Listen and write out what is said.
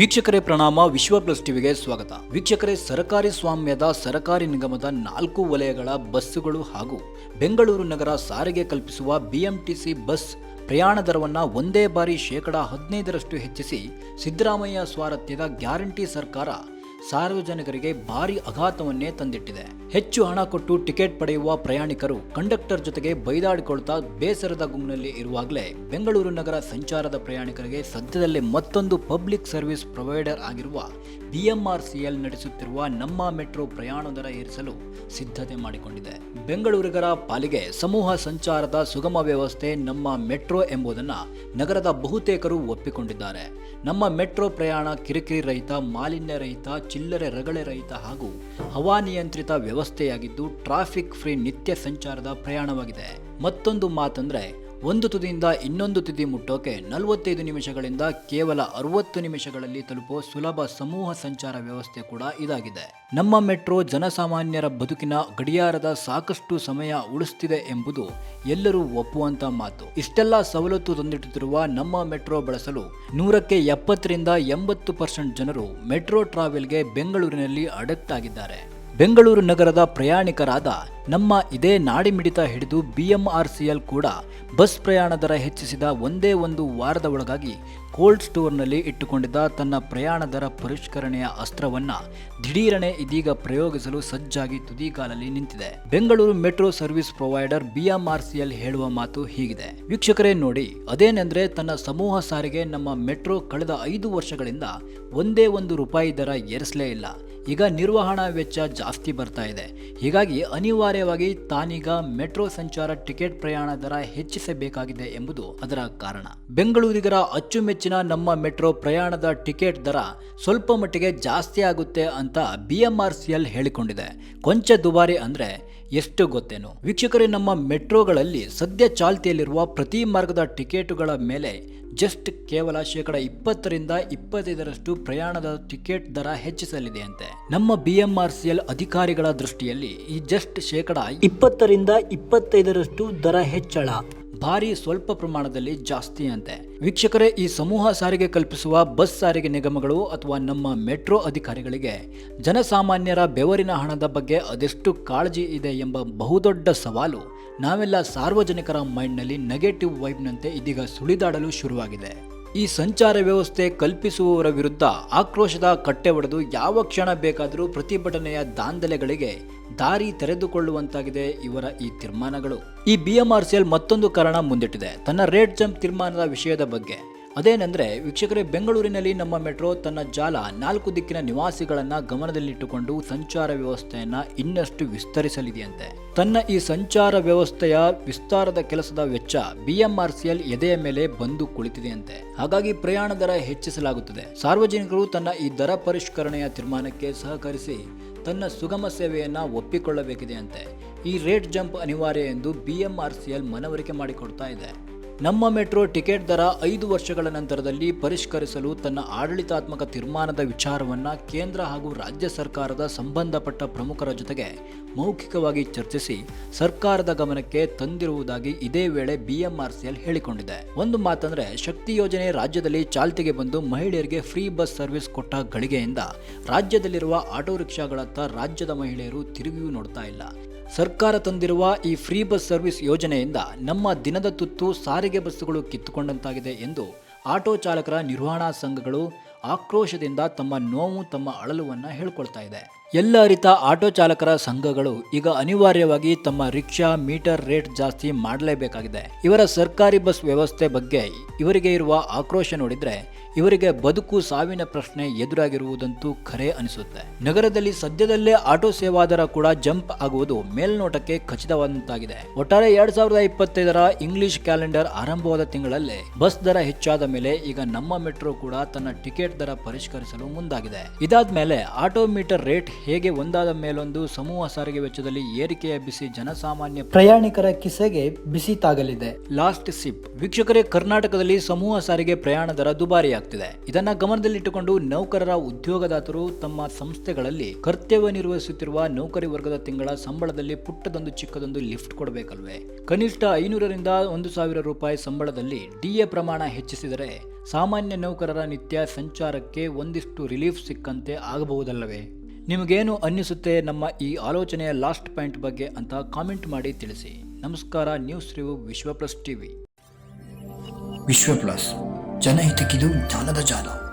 ವೀಕ್ಷಕರೇ ಪ್ರಣಾಮ, ವಿಶ್ವ ಪ್ಲಸ್ ಟಿವಿಗೆ ಸ್ವಾಗತ. ವೀಕ್ಷಕರೇ, ಸರ್ಕಾರಿ ಸ್ವಾಮ್ಯದ ಸರ್ಕಾರಿ ನಿಗಮದ ನಾಲ್ಕು ವಲಯಗಳ ಬಸ್ಸುಗಳು ಹಾಗೂ ಬೆಂಗಳೂರು ನಗರ ಸಾರಿಗೆ ಕಲ್ಪಿಸುವ ಬಿಎಂಟಿಸಿ ಬಸ್ ಪ್ರಯಾಣ ದರವನ್ನು ಒಂದೇ ಬಾರಿ ಶೇಕಡಾ ಹದಿನೈದರಷ್ಟು ಹೆಚ್ಚಿಸಿ ಸಿದ್ದರಾಮಯ್ಯ ಸ್ವಾರಥ್ಯದ ಗ್ಯಾರಂಟಿ ಸರ್ಕಾರ ಸಾರ್ವಜನಿಕರಿಗೆ ಭಾರಿ ಆಘಾತವನ್ನೇ ತಂದಿಟ್ಟಿದೆ. ಹೆಚ್ಚು ಹಣ ಕೊಟ್ಟು ಟಿಕೆಟ್ ಪಡೆಯುವ ಪ್ರಯಾಣಿಕರು ಕಂಡಕ್ಟರ್ ಜೊತೆಗೆ ಬೈದಾಡಿಕೊಳ್ತಾ ಬೇಸರದ ಗುಂಗ್ನಲ್ಲಿ ಇರುವಾಗಲೇ ಬೆಂಗಳೂರು ನಗರ ಸಂಚಾರದ ಪ್ರಯಾಣಿಕರಿಗೆ ಸದ್ಯದಲ್ಲೇ ಮತ್ತೊಂದು ಪಬ್ಲಿಕ್ ಸರ್ವಿಸ್ ಪ್ರೊವೈಡರ್ ಆಗಿರುವ ಬಿಎಂಆರ್ಸಿಎಲ್ ನಡೆಸುತ್ತಿರುವ ನಮ್ಮ ಮೆಟ್ರೋ ಪ್ರಯಾಣ ದರ ಏರಿಸಲು ಸಿದ್ಧತೆ ಮಾಡಿಕೊಂಡಿದೆ. ಬೆಂಗಳೂರಿಗರ ಪಾಲಿಗೆ ಸಮೂಹ ಸಂಚಾರದ ಸುಗಮ ವ್ಯವಸ್ಥೆ ನಮ್ಮ ಮೆಟ್ರೋ ಎಂಬುದನ್ನು ನಗರದ ಬಹುತೇಕರು ಒಪ್ಪಿಕೊಂಡಿದ್ದಾರೆ. ನಮ್ಮ ಮೆಟ್ರೋ ಪ್ರಯಾಣ ಕಿರಿಕಿರಿ ರಹಿತ, ಮಾಲಿನ್ಯ ರಹಿತ, ಚಿಲ್ಲರೆ ರಗಳೆ ರಹಿತ ಹಾಗೂ ಹವಾನಿಯಂತ್ರಿತ ವ್ಯವಸ್ಥೆಯಾಗಿದ್ದು, ಟ್ರಾಫಿಕ್ ಫ್ರೀ ನಿತ್ಯ ಸಂಚಾರದ ಪ್ರಯಾಣವಾಗಿದೆ. ಮತ್ತೊಂದು ಮಾತಂದ್ರೆ ಒಂದು ತುದಿಯಿಂದ ಇನ್ನೊಂದು ತುದಿ ಮುಟ್ಟೋಕೆ ನಲವತ್ತೈದು ನಿಮಿಷಗಳಿಂದ ಕೇವಲ ಅರವತ್ತು ನಿಮಿಷಗಳಲ್ಲಿ ತಲುಪೋ ಸುಲಭ ಸಮೂಹ ಸಂಚಾರ ವ್ಯವಸ್ಥೆ ಕೂಡ ಇದಾಗಿದೆ. ನಮ್ಮ ಮೆಟ್ರೋ ಜನಸಾಮಾನ್ಯರ ಬದುಕಿನ ಗಡಿಯಾರದ ಸಾಕಷ್ಟು ಸಮಯ ಉಳಿಸ್ತಿದೆ ಎಂಬುದು ಎಲ್ಲರೂ ಒಪ್ಪುವಂತ ಮಾತು. ಇಷ್ಟೆಲ್ಲ ಸವಲತ್ತು ತಂದಿಟ್ಟುತ್ತಿರುವ ನಮ್ಮ ಮೆಟ್ರೋ ಬಳಸಲು ನೂರಕ್ಕೆ ಎಪ್ಪತ್ತರಿಂದ ಎಂಬತ್ತು ಪರ್ಸೆಂಟ್ ಜನರು ಮೆಟ್ರೋ ಟ್ರಾವೆಲ್ಗೆ ಬೆಂಗಳೂರಿನಲ್ಲಿ ಅಡಕ್ಟ್ ಆಗಿದ್ದಾರೆ. ಬೆಂಗಳೂರು ನಗರದ ಪ್ರಯಾಣಿಕರಾದ ನಮ್ಮ ಇದೇ ನಾಡಿಮಿಡಿತ ಹಿಡಿದು ಬಿಎಂಆರ್ಸಿಎಲ್ ಕೂಡ ಬಸ್ ಪ್ರಯಾಣ ದರ ಹೆಚ್ಚಿಸಿದ ಒಂದೇ ಒಂದು ವಾರದ ಒಳಗಾಗಿ ಕೋಲ್ಡ್ ಸ್ಟೋರ್ನಲ್ಲಿ ಇಟ್ಟುಕೊಂಡಿದ್ದ ತನ್ನ ಪ್ರಯಾಣ ದರ ಪರಿಷ್ಕರಣೆಯ ಅಸ್ತ್ರವನ್ನ ದಿಢೀರನೆ ಇದೀಗ ಪ್ರಯೋಗಿಸಲು ಸಜ್ಜಾಗಿ ತುದಿಗಾಲಲ್ಲಿ ನಿಂತಿದೆ. Bengaluru metro service provider BMRCL ಹೇಳುವ ಮಾತು ಹೀಗಿದೆ. ವೀಕ್ಷಕರೇ ನೋಡಿ, ಅದೇನೆಂದರೆ ತನ್ನ ಸಮೂಹ ಸಾರಿಗೆ ನಮ್ಮ ಮೆಟ್ರೋ ಕಳೆದ ಐದು ವರ್ಷಗಳಿಂದ ಒಂದೇ ಒಂದು ರೂಪಾಯಿ ದರ ಏರಿಸಲೇ ಇಲ್ಲ. ಈಗ ನಿರ್ವಹಣಾ ವೆಚ್ಚ ಜಾಸ್ತಿ ಬರ್ತಾ ಇದೆ. ಹೀಗಾಗಿ ಅನಿವಾರ್ಯವಾಗಿ ತಾನೀಗ ಮೆಟ್ರೋ ಸಂಚಾರ ಟಿಕೆಟ್ ಪ್ರಯಾಣ ದರ ಹೆಚ್ಚಿಸಬೇಕಾಗಿದೆ ಎಂಬುದು ಅದರ ಕಾರಣ. ಬೆಂಗಳೂರಿಗರ ಅಚ್ಚುಮೆಚ್ಚಿನ ನಮ್ಮ ಮೆಟ್ರೋ ಪ್ರಯಾಣದ ಟಿಕೆಟ್ ದರ ಸ್ವಲ್ಪ ಮಟ್ಟಿಗೆ ಜಾಸ್ತಿ ಆಗುತ್ತೆ ಅಂತ ಬಿಎಂಆರ್ಸಿಎಲ್ ಹೇಳಿಕೊಂಡಿದೆ. ಕೊಂಚ ದುಬಾರಿ ಅಂದ್ರೆ ಎಷ್ಟು ಗೊತ್ತೇನು? ವೀಕ್ಷಕರೇ, ನಮ್ಮ ಮೆಟ್ರೋಗಳಲ್ಲಿ ಸದ್ಯ ಚಾಲ್ತಿಯಲ್ಲಿರುವ ಪ್ರತಿ ಮಾರ್ಗದ ಟಿಕೆಟುಗಳ ಮೇಲೆ ಜಸ್ಟ್ ಕೇವಲ ಶೇಕಡ ಇಪ್ಪತ್ತರಿಂದ ಇಪ್ಪತ್ತೈದರಷ್ಟು ಪ್ರಯಾಣದ ಟಿಕೆಟ್ ದರ ಹೆಚ್ಚಿಸಲಿದೆಯಂತೆ. ನಮ್ಮ ಬಿಎಂಆರ್ಸಿಎಲ್ ಅಧಿಕಾರಿಗಳ ದೃಷ್ಟಿಯಲ್ಲಿ ಈ ಜಸ್ಟ್ ಶೇಕಡ ಇಪ್ಪತ್ತರಿಂದ ಇಪ್ಪತ್ತೈದರಷ್ಟು ದರ ಹೆಚ್ಚಳ. ಭಾರಿ ಸ್ವಲ್ಪ ಪ್ರಮಾಣದಲ್ಲಿ ಜಾಸ್ತಿ ಅಂತೆ. ವೀಕ್ಷಕರೇ, ಈ ಸಮೂಹ ಸಾರಿಗೆ ಕಲ್ಪಿಸುವ ಬಸ್ ಸಾರಿಗೆ ನಿಗಮಗಳು ಅಥವಾ ನಮ್ಮ ಮೆಟ್ರೋ ಅಧಿಕಾರಿಗಳಿಗೆ ಜನಸಾಮಾನ್ಯರ ಬೆವರಿನ ಹಣದ ಬಗ್ಗೆ ಅದೆಷ್ಟು ಕಾಳಜಿ ಇದೆ ಎಂಬ ಬಹುದೊಡ್ಡ ಸವಾಲು ನಾವೆಲ್ಲ ಸಾರ್ವಜನಿಕರ ಮೈಂಡ್ನಲ್ಲಿ ನೆಗೆಟಿವ್ ವೈಬ್ನಂತೆ ಇದೀಗ ಸುಳಿದಾಡಲು ಶುರುವಾಗಿದೆ. ಈ ಸಂಚಾರ ವ್ಯವಸ್ಥೆ ಕಲ್ಪಿಸುವವರ ವಿರುದ್ಧ ಆಕ್ರೋಶದ ಕಟ್ಟೆ ಒಡೆದು ಯಾವ ಕ್ಷಣ ಬೇಕಾದರೂ ಪ್ರತಿಭಟನೆಯ ದಾಂಧಲೆಗಳಿಗೆ ದಾರಿ ತೆರೆದುಕೊಳ್ಳುವಂತಾಗಿದೆ ಇವರ ಈ ತೀರ್ಮಾನಗಳು. ಈ ಬಿಎಂಆರ್ಸಿಎಲ್ ಮತ್ತೊಂದು ಕಾರಣ ಮುಂದಿಟ್ಟಿದೆ. ತನ್ನ ರೇಟ್ ಜಂಪ್ ತೀರ್ಮಾನದ ವಿಷಯದ ಬಗ್ಗೆ. ಅದೇನೆಂದ್ರೆ, ವೀಕ್ಷಕರೇ, ಬೆಂಗಳೂರಿನಲ್ಲಿ ನಮ್ಮ ಮೆಟ್ರೋ ತನ್ನ ಜಾಲ ನಾಲ್ಕು ದಿಕ್ಕಿನ ನಿವಾಸಿಗಳನ್ನ ಗಮನದಲ್ಲಿಟ್ಟುಕೊಂಡು ಸಂಚಾರ ವ್ಯವಸ್ಥೆಯನ್ನು ಇನ್ನಷ್ಟು ವಿಸ್ತರಿಸಲಿದೆಯಂತೆ. ತನ್ನ ಈ ಸಂಚಾರ ವ್ಯವಸ್ಥೆಯ ವಿಸ್ತಾರದ ಕೆಲಸದ ವೆಚ್ಚ ಬಿಎಂಆರ್ಸಿಎಲ್ ಎದೆಯ ಮೇಲೆ ಬಂದು ಕುಳಿತಿದೆಯಂತೆ. ಹಾಗಾಗಿ ಪ್ರಯಾಣ ದರ ಹೆಚ್ಚಿಸಲಾಗುತ್ತದೆ. ಸಾರ್ವಜನಿಕರು ತನ್ನ ಈ ದರ ಪರಿಷ್ಕರಣೆಯ ತೀರ್ಮಾನಕ್ಕೆ ಸಹಕರಿಸಿ ತನ್ನ ಸುಗಮ ಸೇವೆಯನ್ನು ಒಪ್ಪಿಕೊಳ್ಳಬೇಕಿದೆಯಂತೆ ಈ ರೇಟ್ ಜಂಪ್ ಅನಿವಾರ್ಯ ಎಂದು ಬಿಎಂಆರ್ಸಿಎಲ್ ಮನವರಿಕೆ ಮಾಡಿಕೊಡ್ತಾ ಇದೆ ನಮ್ಮ ಮೆಟ್ರೋ ಟಿಕೆಟ್ ದರ ಐದು ವರ್ಷಗಳ ನಂತರದಲ್ಲಿ ಪರಿಷ್ಕರಿಸಲು ತನ್ನ ಆಡಳಿತಾತ್ಮಕ ತೀರ್ಮಾನದ ವಿಚಾರವನ್ನ ಕೇಂದ್ರ ಹಾಗೂ ರಾಜ್ಯ ಸರ್ಕಾರದ ಸಂಬಂಧಪಟ್ಟ ಪ್ರಮುಖರ ಜೊತೆಗೆ ಮೌಖಿಕವಾಗಿ ಚರ್ಚಿಸಿ ಸರ್ಕಾರದ ಗಮನಕ್ಕೆ ತಂದಿರುವುದಾಗಿ ಇದೇ ವೇಳೆ ಬಿಎಂಆರ್ಸಿಎಲ್ ಹೇಳಿಕೊಂಡಿದೆ. ಒಂದು ಮಾತಂದ್ರೆ, ಶಕ್ತಿ ಯೋಜನೆ ರಾಜ್ಯದಲ್ಲಿ ಚಾಲ್ತಿಗೆ ಬಂದು ಮಹಿಳೆಯರಿಗೆ ಫ್ರೀ ಬಸ್ ಸರ್ವಿಸ್ ಕೊಟ್ಟ ಗಳಿಗೆಯಿಂದ ರಾಜ್ಯದಲ್ಲಿರುವ ಆಟೋ ರಿಕ್ಷಾಗಳತ್ತ ರಾಜ್ಯದ ಮಹಿಳೆಯರು ತಿರುಗಿಯೂ ನೋಡ್ತಾ ಇಲ್ಲ. ಸರ್ಕಾರ ತಂದಿರುವ ಈ ಫ್ರೀ ಬಸ್ ಸರ್ವಿಸ್ ಯೋಜನೆಯಿಂದ ನಮ್ಮ ದಿನದ ತುತ್ತು ಸಾರಿಗೆ ಬಸ್ಸುಗಳು ಕಿತ್ತುಕೊಂಡಂತಾಗಿದೆ ಎಂದು ಆಟೋ ಚಾಲಕರ ನಿರ್ವಹಣಾ ಸಂಘಗಳು ಆಕ್ರೋಶದಿಂದ ತಮ್ಮ ನೋವು ತಮ್ಮ ಅಳಲುವನ್ನು ಹೇಳ್ಕೊಳ್ತಾ ಇದೆ. ಎಲ್ಲ ಅರಿತ ಆಟೋ ಚಾಲಕರ ಸಂಘಗಳು ಈಗ ಅನಿವಾರ್ಯವಾಗಿ ತಮ್ಮ ರಿಕ್ಷಾ ಮೀಟರ್ ರೇಟ್ ಜಾಸ್ತಿ ಮಾಡಲೇಬೇಕಾಗಿದೆ. ಇವರ ಸರ್ಕಾರಿ ಬಸ್ ವ್ಯವಸ್ಥೆ ಬಗ್ಗೆ ಇವರಿಗೆ ಇರುವ ಆಕ್ರೋಶ ನೋಡಿದ್ರೆ ಇವರಿಗೆ ಬದುಕು ಸಾವಿನ ಪ್ರಶ್ನೆ ಎದುರಾಗಿರುವುದಂತೂ ಖರೆ ಅನಿಸುತ್ತೆ. ನಗರದಲ್ಲಿ ಸದ್ಯದಲ್ಲೇ ಆಟೋ ಸೇವಾ ದರ ಕೂಡ ಜಂಪ್ ಆಗುವುದು ಮೇಲ್ನೋಟಕ್ಕೆ ಖಚಿತವಾದಂತಾಗಿದೆ. ಒಟ್ಟಾರೆ ಎರಡ್ ಸಾವಿರದ ಇಪ್ಪತ್ತೈದರ ಇಂಗ್ಲಿಷ್ ಕ್ಯಾಲೆಂಡರ್ ಆರಂಭವಾದ ತಿಂಗಳಲ್ಲೇ ಬಸ್ ದರ ಹೆಚ್ಚಾದ ಮೇಲೆ ಈಗ ನಮ್ಮ ಮೆಟ್ರೋ ಕೂಡ ತನ್ನ ಟಿಕೆಟ್ ದರ ಪರಿಷ್ಕರಿಸಲು ಮುಂದಾಗಿದೆ. ಇದಾದ್ಮೇಲೆ ಆಟೋ ಮೀಟರ್ ರೇಟ್ ಹೇಗೆ ಒಂದಾದ ಮೇಲೊಂದು ಸಮೂಹ ಸಾರಿಗೆ ವೆಚ್ಚದಲ್ಲಿ ಏರಿಕೆಯ ಬಿಸಿ ಜನಸಾಮಾನ್ಯ ಪ್ರಯಾಣಿಕರ ಕಿಸೆಗೆ ಬಿಸಿ ತಾಗಲಿದೆ. Last SIP. ವೀಕ್ಷಕರೇ ಕರ್ನಾಟಕದಲ್ಲಿ ಸಮೂಹ ಸಾರಿಗೆ ಪ್ರಯಾಣ ದರ ದುಬಾರಿಯಾಗ್ತಿದೆ. ಇದನ್ನ ಗಮನದಲ್ಲಿಟ್ಟುಕೊಂಡು ನೌಕರರ ಉದ್ಯೋಗದಾತರು ತಮ್ಮ ಸಂಸ್ಥೆಗಳಲ್ಲಿ ಕರ್ತವ್ಯ ನಿರ್ವಹಿಸುತ್ತಿರುವ ನೌಕರಿ ವರ್ಗದ ತಿಂಗಳ ಸಂಬಳದಲ್ಲಿ ಪುಟ್ಟದೊಂದು ಚಿಕ್ಕದೊಂದು ಲಿಫ್ಟ್ ಕೊಡಬೇಕಲ್ವೇ? ಕನಿಷ್ಠ ಐನೂರರಿಂದ ಒಂದು ಸಾವಿರ ರೂಪಾಯಿ ಸಂಬಳದಲ್ಲಿ ಡಿಎ ಪ್ರಮಾಣ ಹೆಚ್ಚಿಸಿದರೆ ಸಾಮಾನ್ಯ ನೌಕರರ ನಿತ್ಯ ಸಂಚಾರಕ್ಕೆ ಒಂದಿಷ್ಟು ರಿಲೀಫ್ ಸಿಕ್ಕಂತೆ ಆಗಬಹುದಲ್ಲವೇ? ನಿಮಗೇನು ಅನ್ನಿಸುತ್ತೆ ನಮ್ಮ ಈ ಆಲೋಚನೆಯ ಲಾಸ್ಟ್ ಪಾಯಿಂಟ್ ಬಗ್ಗೆ ಅಂತ ಕಾಮೆಂಟ್ ಮಾಡಿ ತಿಳಿಸಿ. ನಮಸ್ಕಾರ, news review Vishwa plus TV. Vishwa plus ಜನಹಿತಕ್ಕಿದು ಜ್ಞಾನದ ಜಾಲ.